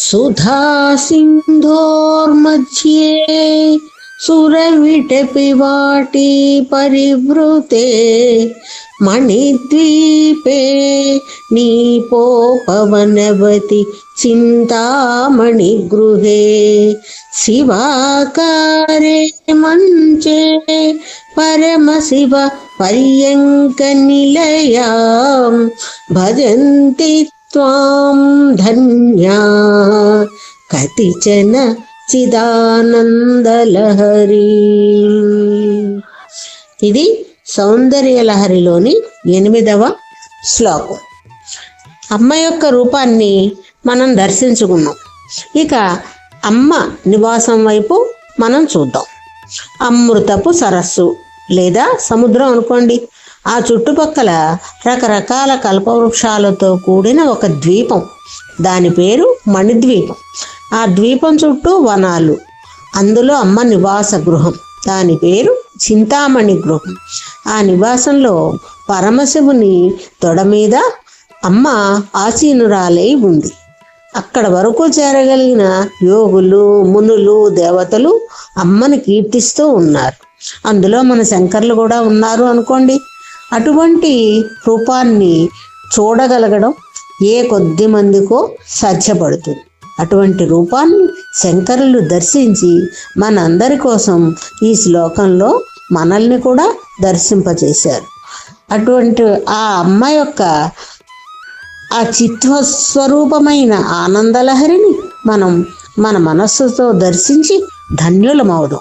सुधासिन्धोर्मध्ये सुरविटपिवाटी परिवृते मणिद्वीपे नीपोपवनवति चिन्तामणिगृहे शिवाकारे मञ्चे परमशिव पर्यङ्कनिलयां भजन्ति त्वां धन्या కతిచన చిదానందలహరి. ఇది సౌందర్య లహరిలోని ఎనిమిదవ శ్లోకం. అమ్మ యొక్క రూపాన్ని మనం దర్శించుకున్నాం. ఇక అమ్మ నివాసం వైపు మనం చూద్దాం. అమృతపు సరస్సు లేదా సముద్రం అనుకోండి. ఆ చుట్టుపక్కల రకరకాల కల్పవృక్షాలతో కూడిన ఒక ద్వీపం. దాని పేరు మణిద్వీపం. ఆ ద్వీపం చుట్టూ వనాలు. అందులో అమ్మ నివాస గృహం. దాని పేరు చింతామణి గృహం. ఆ నివాసంలో పరమశివుని తొడ మీద అమ్మ ఆసీనురాలై ఉంది. అక్కడ వరకు చేరగలిగిన యోగులు మునులు దేవతలు అమ్మని కీర్తిస్తూ ఉన్నారు. అందులో మన శంకర్లు కూడా ఉన్నారు అనుకోండి. అటువంటి రూపాన్ని చూడగలగడం ఏ కొద్ది మందికో సాధ్యపడుతుంది. అటువంటి రూపాన్ని శంకరులు దర్శించి మనందరి కోసం ఈ శ్లోకంలో మనల్ని కూడా దర్శింపచేశారు అటువంటి ఆ అమ్మ యొక్క ఆ చిత్వస్వరూపమైన ఆనందలహరిని మనం మన మనస్సుతో దర్శించి ధన్యులమవుదాం.